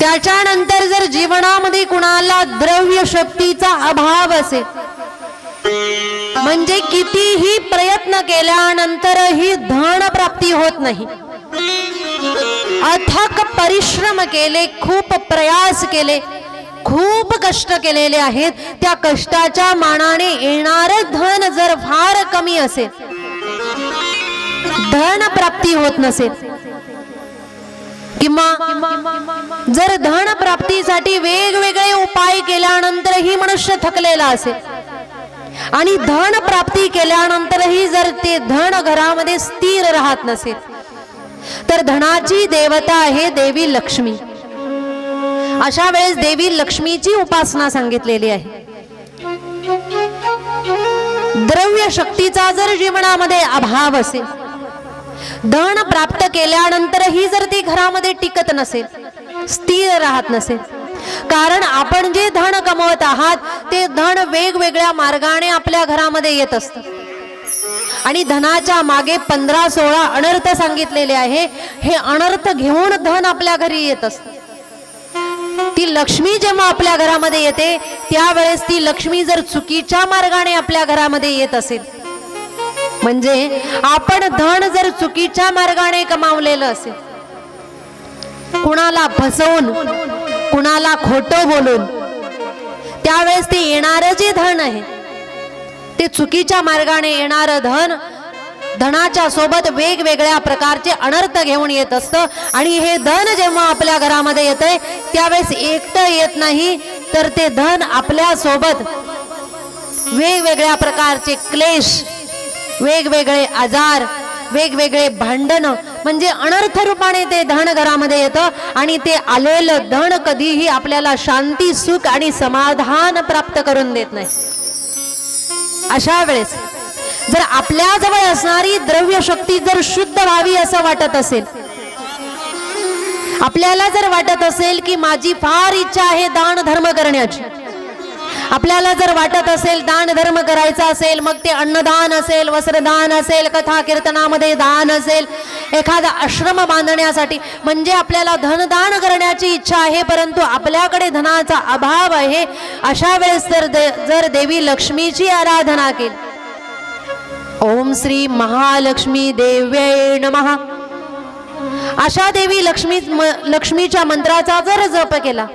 त्याच्यानंतर जर जीवनामध्ये कुणाला द्रव्य शक्तीचा अभाव असेल म्हणजे कितीही प्रयत्न केल्यानंतरही धन प्राप्ती होत नाही. अथक परिश्रम केले खूप प्रयास केले खूप कष्ट केलेले आहेत त्या कष्टाच्या मानाने येणार धन जर फार कमी असेल धन प्राप्ती होत नसेल किंवा जर धन प्राप्तीसाठी वेगवेगळे उपाय केल्यानंतरही मनुष्य थकलेला असेल आणि धन प्राप्ती केल्यानंतरही जर ते धन घरामध्ये स्थिर राहत नसेल तर धनाची देवता आहे देवी लक्ष्मी. अशा वेळेस देवी लक्ष्मीची उपासना सांगितलेली आहे. द्रव्य शक्तीचा जर जीवनामध्ये अभाव असेल धन प्राप्त केल्यानंतरही जर ती घरामध्ये टिकत नसेल स्थिर राहत नसेल कारण आपण जे धन कमवत आहात ते धन वेगवेगळ्या मार्गाने आपल्या घरामध्ये येत असतं. आणि धनाच्या मागे पंधरा सोळा अनर्थ सांगितलेले आहे हे अनर्थ घेऊन धन आपल्या घरी येत असत. ती लक्ष्मी जेव्हा आपल्या घरामध्ये येते त्यावेळेस ती लक्ष्मी जर चुकीच्या मार्गाने आपल्या घरामध्ये येत असेल म्हणजे आपण धन जर चुकीच्या मार्गाने कमावलेलं असेल कुणाला फसवून कुणाला खोटं बोलून त्यावेळेस ते येणारं जे धन आहे ते चुकीच्या मार्गाने येणारं धन धनाच्या सोबत वेगवेगळ्या प्रकारचे अनर्थ घेऊन येत असतं. आणि हे धन जेव्हा आपल्या घरामध्ये येतंय त्यावेळेस एकटं येत नाही तर ते धन आपल्यासोबत वेगवेगळ्या प्रकारचे क्लेश वेगवेगळे आजार वेगवेगळे भांडण म्हणजे अनर्थ रूपाने ते धन घरामध्ये येतं आणि ते आलेलं धन कधीही आपल्याला शांती सुख आणि समाधान प्राप्त करून देत नाही. अशा वेळेस जर आपल्याजवळ असणारी द्रव्य शक्ती जर शुद्ध व्हावी असं वाटत असेल आपल्याला जर वाटत असेल की माझी फार इच्छा आहे दान धर्म करण्याची आपल्याला जर वाटत असेल दान धर्म करायचा असेल मग ते अन्नदान असेल वस्त्रदान असेल कथा कीर्तनामध्ये दान असेल एखादा आश्रम बांधण्यासाठी म्हणजे आपल्याला धनदान करण्याची इच्छा आहे परंतु आपल्याकडे धनाचा अभाव आहे अशा वेळेस तर दे- जर देवी लक्ष्मीची आराधना केली. ओम श्री महालक्ष्मी देव्यै नमः. अशा देवी लक्ष्मी म- लक्ष्मीच्या मंत्राचा जर जप केला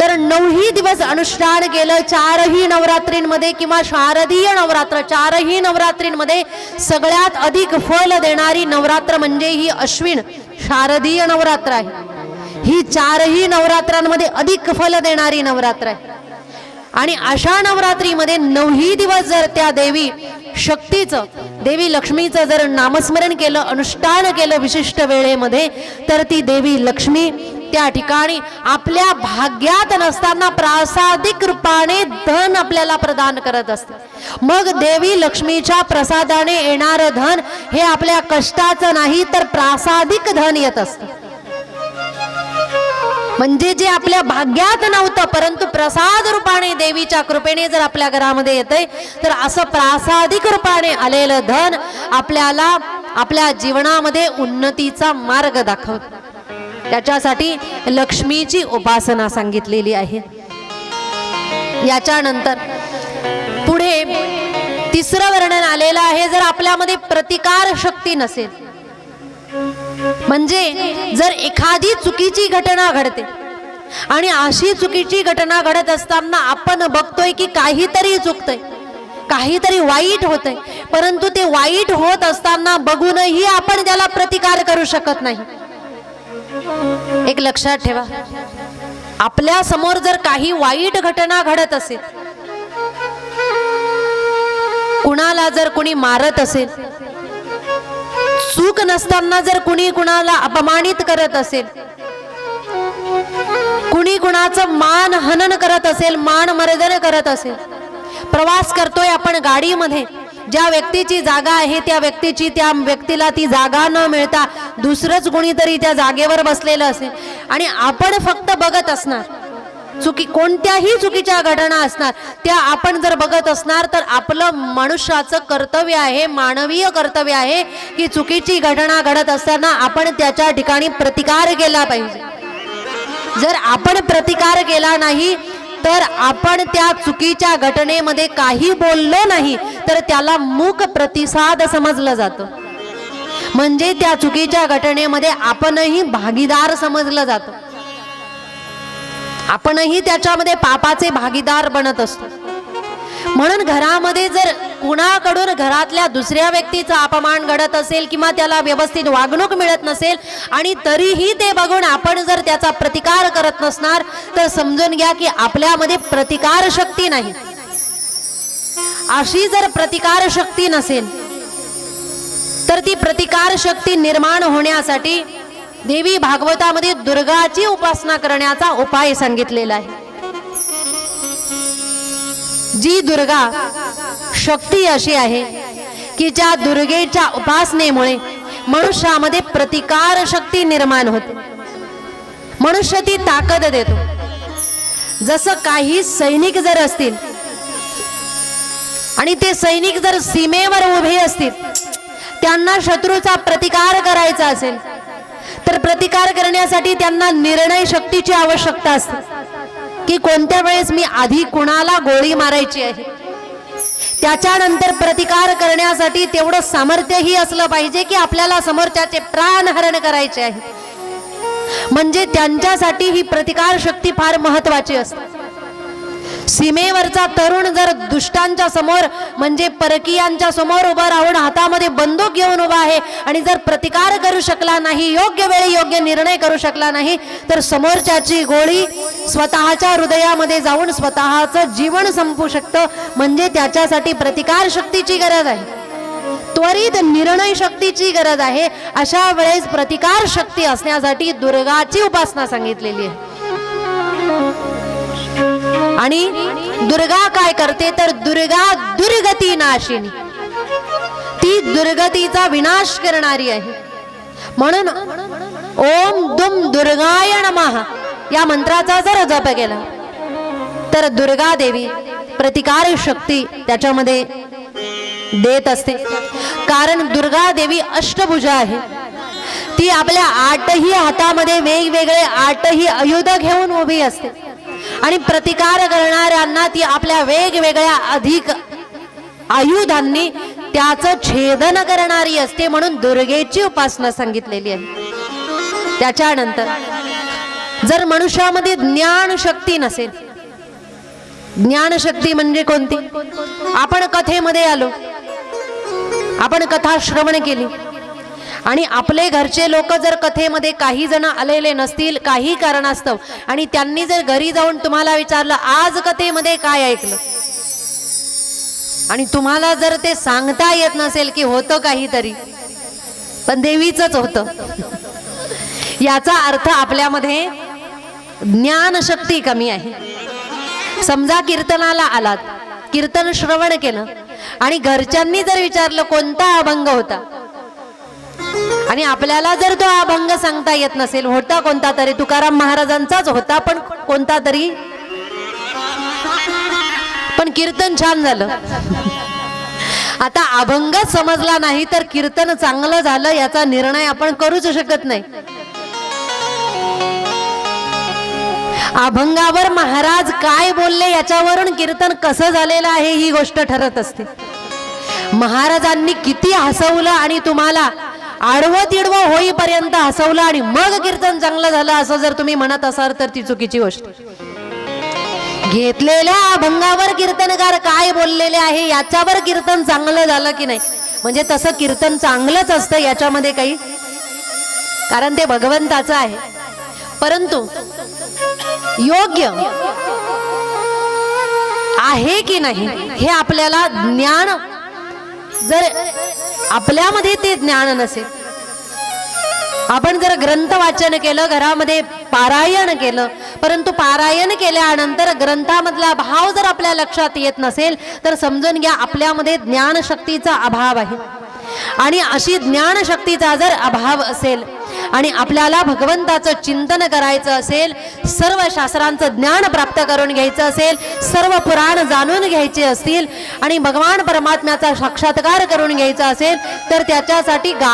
तर नऊही दिवस अनुष्ठान केलं. चारही नवरात्रींमध्ये किंवा शारदीय नवरात्र चारही नवरात्रींमध्ये सगळ्यात अधिक फल देणारी नवरात्र म्हणजे ही अश्विन शारदीय नवरात्र आहे. ही चारही नवरात्रांमध्ये अधिक फल देणारी नवरात्र आहे. आणि अशा नवरात्रीमध्ये नऊही दिवस जर त्या देवी शक्तीचं देवी लक्ष्मीचं जर नामस्मरण केलं अनुष्ठान केलं विशिष्ट वेळेमध्ये तर ती देवी लक्ष्मी त्या ठिकाणी आपल्या भाग्यात नसताना प्रासादिक रूपाने धन आपल्याला प्रदान करत असते. मग देवी लक्ष्मीच्या प्रसादाने येणारं धन हे आपल्या कष्टाचं नाही तर प्रासादिक धन येत असतं. म्हणजे जे आपल्या भाग्यात नव्हतं परंतु प्रसाद रूपाने देवीच्या कृपेने जर आपल्या घरामध्ये येतंय तर असं प्रासादिक रूपाने आलेलं धन आपल्याला आपल्या जीवनामध्ये उन्नतीचा मार्ग दाखवत. त्याच्यासाठी लक्ष्मीची उपासना सांगितलेली आहे. याच्यानंतर पुढे तिसरं वर्णन आलेलं आहे जर आपल्यामध्ये प्रतिकार शक्ती नसेल. म्हणजे जर एखादी चुकीची घटना घडते आणि अशी चुकीची घटना घडत असताना आपण बघतोय की काहीतरी चुकतंय काहीतरी वाईट होतंय परंतु ते वाईट होत असताना बघूनही आपण त्याला प्रतिकार करू शकत नाही. एक लक्षात ठेवा. आपल्यासमोर जर काही वाईट घटना घडत असेल कुणाला जर कुणी मारत असेल चूक नसताना जर कुणी कुणाला अपमानित करत असेल कुणी कुणाचं मान हनन करत असेल मान मर्दन करत असेल प्रवास करतोय आपण गाडीमध्ये ज्या व्यक्तीची जागा आहे त्या व्यक्तीची त्या व्यक्तीला ती जागा न मिळता दुसरंच कुणीतरी त्या जागेवर बसलेलं असेल. आणि आपण फक्त बघत असणार. चुकी कोणत्याही चुकीच्या घटना असणार त्या आपण जर बघत असणार तर आपलं मनुष्याचं कर्तव्य आहे मानवीय कर्तव्य आहे की चुकीची घटना घडत असताना आपण त्याच्या ठिकाणी प्रतिकार केला पाहिजे. जर आपण प्रतिकार केला नाही तर आपण त्या चुकीच्या घटनेमध्ये काही बोललो नाही तर त्याला मूक प्रतिसाद समजलं जातं. म्हणजे त्या चुकीच्या घटनेमध्ये आपणही भागीदार समजलं जातं. आपणही त्याच्यामध्ये पापाचे भागीदार बनत असतो. म्हणून घरामध्ये जर कुणाकडून घरातल्या दुसऱ्या व्यक्तीचा अपमान घडत असेल किंवा त्याला व्यवस्थित वागणूक मिळत नसेल आणि तरीही ते बघून आपण जर त्याचा प्रतिकार करत नसणार तर समजून घ्या की आपल्यामध्ये प्रतिकार शक्ती नाही. अशी जर प्रतिकार शक्ती नसेल तर ती प्रतिकार शक्ती निर्माण होण्यासाठी देवी भागवतामध्ये दुर्गाची उपासना करण्याचा उपाय सांगितलेला आहे. जी दुर्गा शक्ती अशी आहे की ज्या दुर्गेच्या उपासनेमुळे मनुष्यामध्ये प्रतिकार शक्ती निर्माण होते. मनुष्य ती ताकद देतो. जसं काही सैनिक जर असतील आणि ते सैनिक जर सीमेवर उभे असतील त्यांना शत्रूचा प्रतिकार करायचा असेल तर प्रतिकार करण्यासाठी त्यांना निर्णय शक्तीची आवश्यकता असते. की कोणत्या वेळेस मी आधी कुणाला गोळी मारायची आहे? त्याच्यानंतर प्रतिकार करण्यासाठी तेवढं सामर्थ्यही असलं पाहिजे की आपल्याला समोरच्याचे प्राणहरण करायचे आहे. म्हणजे त्यांच्यासाठी ही प्रतिकार शक्ती फार महत्वाची असते. सीमेवरचा तरुण जर दुष्टांच्या समोर म्हणजे परकीयांच्या समोर उभा राहून हातामध्ये बंदूक घेऊन उभा आहे आणि जर प्रतिकार करू शकला नाही योग्य वेळी योग्य निर्णय करू शकला नाही तर समोरच्याची गोळी स्वतःच्या हृदयामध्ये जाऊन स्वतःचं जीवन संपू शकतं. म्हणजे त्याच्यासाठी प्रतिकार शक्तीची गरज आहे. त्वरित निर्णय शक्तीची गरज आहे. अशा वेळेस प्रतिकार शक्ती असण्यासाठी दुर्गाची उपासना सांगितलेली आहे. आणि दुर्गा काय करते तर दुर्गा दुर्गती नाशिनी. ती दुर्गतीचा विनाश करणारी आहे. म्हणून ओम दुम दुर्गाय नमः या मंत्राचा जर जप केला तर दुर्गा देवी प्रतिकार शक्ती त्याच्यामध्ये देत असते. कारण दुर्गा देवी अष्टभुजा आहे. ती आपल्या आठही हातामध्ये वेगवेगळे आठही आयुध घेऊन उभी असते. आणि प्रतिकार करणाऱ्यांना ती आपल्या वेगवेगळ्या अधिक आयुधांनी त्याचं छेदन करणारी असते म्हणून दुर्गेची उपासना सांगितलेली आहे. त्याच्यानंतर जर मनुष्यामध्ये ज्ञान शक्ती नसेल ज्ञानशक्ती म्हणजे कोणती? आपण कथेमध्ये आलो आपण कथा श्रवण केली आणि आपले घरचे लोक जर कथेमध्ये काही जण आलेले नसतील काही कारणास्तव आणि त्यांनी जर घरी जाऊन तुम्हाला विचारलं आज कथेमध्ये काय ऐकलं? आणि तुम्हाला जर ते सांगता येत नसेल की होतं काहीतरी पण देवीच होतं. याचा अर्थ आपल्यामध्ये ज्ञानशक्ती कमी आहे. समजा कीर्तनाला आलात कीर्तन श्रवण केलं आणि घरच्यांनी जर विचारलं कोणता अभंग होता? आणि आपल्याला जर तो अभंग सांगता येत नसेल होता कोणता तरी तुकाराम महाराजांचाच होता पण कोणता तरी? पण कीर्तन छान झालं. आता अभंग समजला नाही तर कीर्तन चांगलं झालं याचा निर्णय आपण करूच शकत नाही. अभंगावर महाराज काय बोलले याच्यावरून कीर्तन कसं झालेलं आहे ही गोष्ट ठरत असते. महाराजांनी किती हसवलं आणि तुम्हाला आडवं तिडवं होईपर्यंत हसवलं आणि मग कीर्तन चांगलं झालं असं जर तुम्ही म्हणत असाल तर ती चुकीची गोष्ट. घेतलेल्या अभंगावर कीर्तनकार काय बोललेले आहे याच्यावर कीर्तन चांगलं झालं की नाही? म्हणजे तसं कीर्तन चांगलंच असतं याच्यामध्ये काही? कारण ते भगवंताचं आहे. परंतु योग्य आहे की नाही हे आपल्याला ज्ञान जर आपल्यामध्ये ते ज्ञान नसेल आपण जर ग्रंथ वाचन केलं घरामध्ये पारायण केलं परंतु पारायण केल्यानंतर ग्रंथामधला भाव जर आपल्या लक्षात येत नसेल तर समजून घ्या आपल्यामध्ये ज्ञानशक्तीचा अभाव आहे. आणि अशी ज्ञानशक्तीचा जर अभाव असेल आणि आपल्याला भगवंताचं चिंतन करायचं असेल सर्व शास्त्रांचं ज्ञान प्राप्त करून घ्यायचं असेल सर्व पुराण जाणून घ्यायचे असतील आणि भगवान परमात्म्याचा साक्षात्कार करून घ्यायचा असेल तर त्याच्यासाठी गा